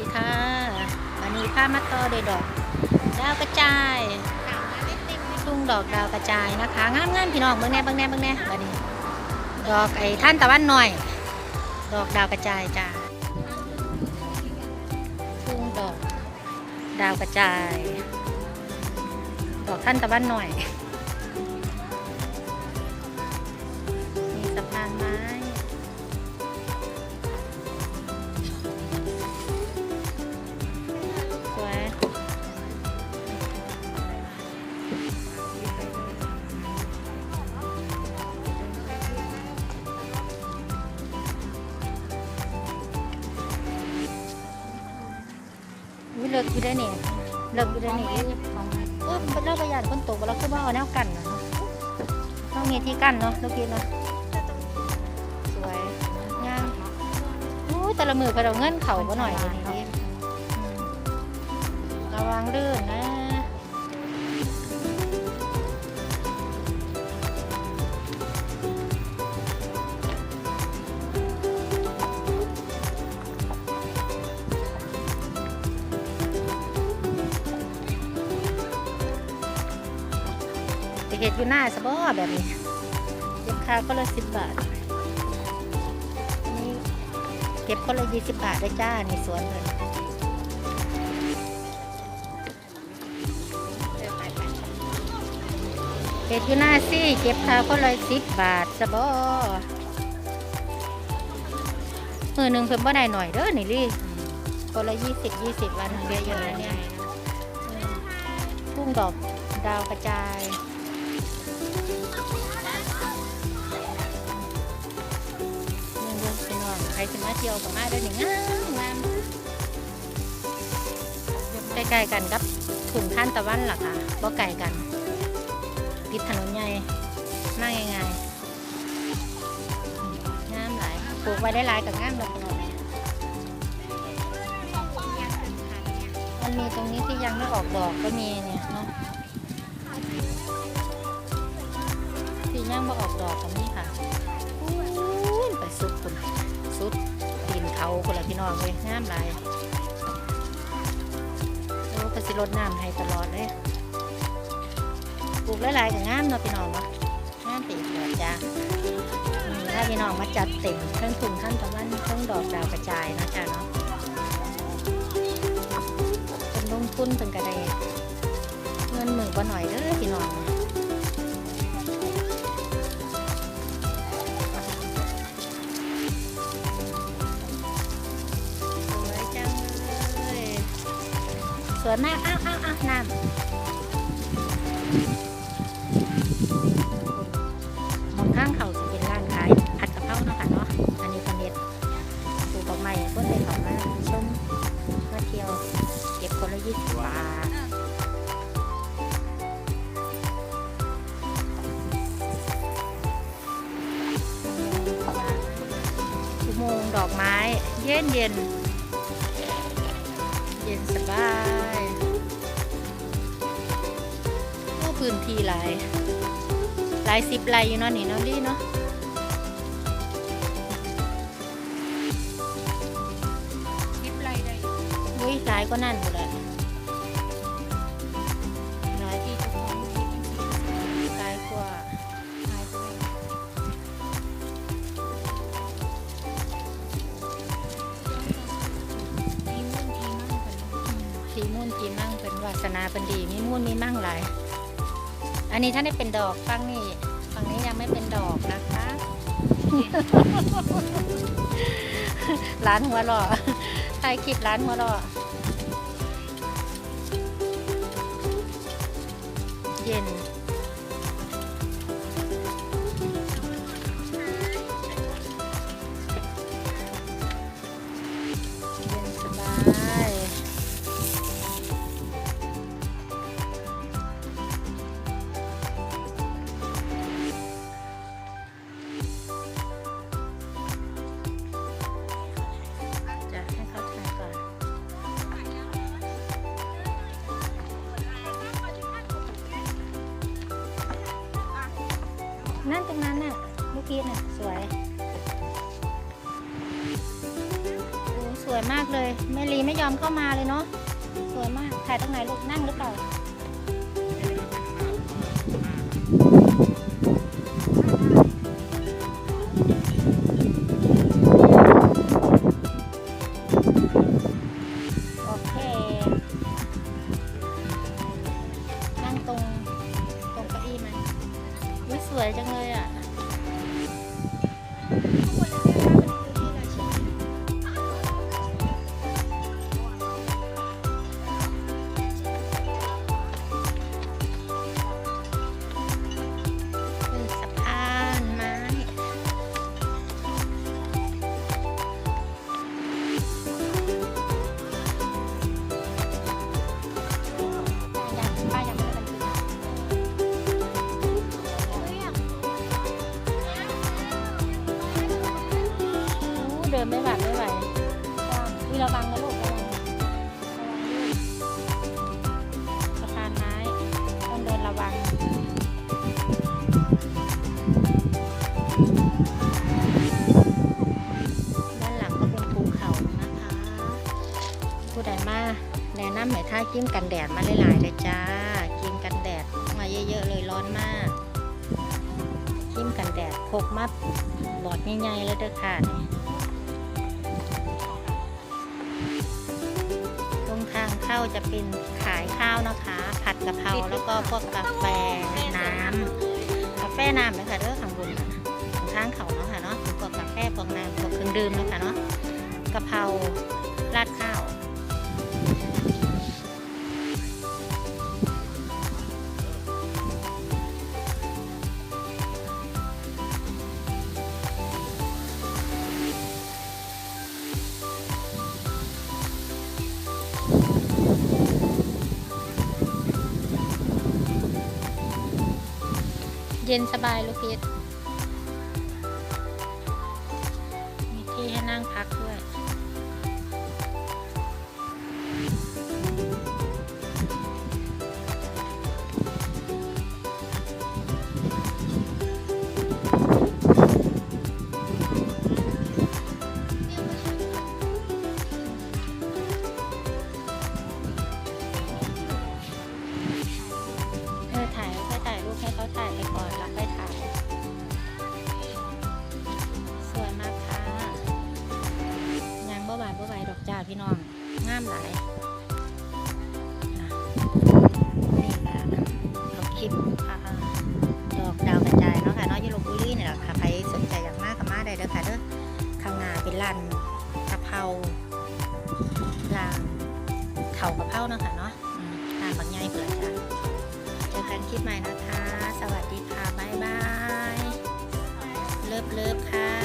ดีค่ะวันนี้ผ้ามาต่อโดวยดอก ดาวกระจายทุ่งดอกดาวกระจายนะคะงามงามพี่น้องเบิ่งแน่เบิ่งแน่เบิ่งแน่บัดนี้ ดอกไอ้ท่านตะวันหน่อย ดอกดาวกระจายจ้าทุ่งดอก ดาวกระจาย ดอกท่านตะวันหน่อย วิเลิกอยู่ได้นี่เลิกอยู่ได้นี่เออเราประหยัดคนตกเราคือว่าเอาแนวกันนะต้องมีที่กั้นเนาะลูกพี่เนาะสวยงามโอ้ยแต่ละมือไปเราเงินเข่าก็หน่อยเลยนี่อืมระวังลื่นนะ เห็ดอยู่หน้าสบอแบบนี้เก็บค่าก็ละสิบบาทนี่เก็บก็ละยี่สิบบาทได้จ้าในสวนเลยเห็ดอยู่หน้าซี่เก็บข้าก็เลยสิบบาทสบอมือหนึ่งเพิ่มบ่ได้หน่อยเด้อนี่ลี่ก็ละยี่สิบยี่สิบวันเดียวอยู่แล้วเนี่ยทุ่งดอกดาวกระจาย รจะมาเที่ยวกับมาเด้อนี่งามงามใกล้ๆกันกับถุงท่านตะวันล่ะค่ะบ่ไกลกันติดถนนใหญ่มากง่ายๆงามหลายปลูกไว้ได้หลายกับงามเลยพี่น้มันมีตรงนี้ที่ยังไม่ออกดอกก็มีเนี่ยเนาะที่ยังไม่ออกดอกก็มีค่ะอู้ไปสุดคุณ สุดตีนเขาคนละพี่น้องเลยงามหลายโอ้ก็สิรดน้ำให้ตลอดเลยปลูกหลายๆกับงามเนาะพี่น้องเนาะงามตีเกิดจ้านี่ถ้าพี่น้องมาจัดเต็มเครื่องถุงท่านตะวันเครื่องดอกดาวกระจายนะจ้าเนาะเป็นลงทุนเป็นกระไดเงินหมื่นกว่าหน่อยเด้อพี่น้อง วยมาก อ้าวอ้าวอ้าวน้ำมองข้างเขาจะเป็นร้านขายผัดกะเพราเนาะค่ะเนาะ อันนี้คนเด็ดปลูกดอกไม้คนเลยเขามาชมมาเที่ยว เก็บคนละยี่สิบบาทอุโมงดอกไม้ เย็นเย็น พื้นที่หลาย หลายสิบไร่อยู่เนาะนี่เนาะลี่เนาะสิบไร่ได้อุ้ยหลายก็นั่นหมดเลยหลายที่เจ้าของที่หลายกว่าหลายกว่าทีมุ่นทีมั่งเป็นวาสนาเป็นดีมีมุ่นมีมั่งหลายอั นนี้ถ้าได้เป็นดอกฟังนี่ฝั่งนี้ยังไม่เป็นดอกนะคะ ร้านหัวหล่อถ่ายคลิปร้านหัวหล่อเย็น นั่นตรงนั้นน่ะเมื่อกี้น่ะสวยสวยวยมากเลยแม่ลีไม่ยอมเข้ามาเลยเนาะสวยมากถ่ายตรงไหนลูกนั่งหรือเปล่า สวยจังเลยอะ ดินไม่หวาดไม่ไหววิระวังนะลูกระวังระวังสะพานไม้ต้องเดินระวังด้านหลังก็เป็นภูเขานะคะผู้ใดมาแนะนำให้ท่ากิ้มกันแดดมาหลายๆเลยจ้ากิ้มกันแดดมาเยอะๆเลยร้อนมากกิ้มกันแดดพกมาบอดใหญ่ๆเลยเด้อค่ะ เข้าจะเป็นขายข้าวนะคะ ผัดกะเพราแล้วก็พวกกาแฟน้ำกาแฟน้ำนะคะเรื่อข้างบนน่ะข้างเขาเนาะค่ะเนาะพวกกาแฟพวกน้ำพวกเครื่องดื่มเนาะค่ะเนาะกะเพราราดข้าว เย็นสบายลูกพีชมีที่ให้นั่งพักด้วยามหลนี่ค่ะเขาคลิปดอกดาวกระจายเนาะค่ะเนาะยูโรบุรีเนี่ยแหละค่ะใครสนใจอยากมากก็มาได้เด้อค่ะเด้อข้างหน้าเป็นลันกะเพราลางเข่ากะเพราเนาะค่ะเนาะลางบางใหญ่เปิดค่ะเจอกันคลิปใหม่นะคะ สวัสดีค่ะบ๊ายบาย เลิฟเลิฟค่ะ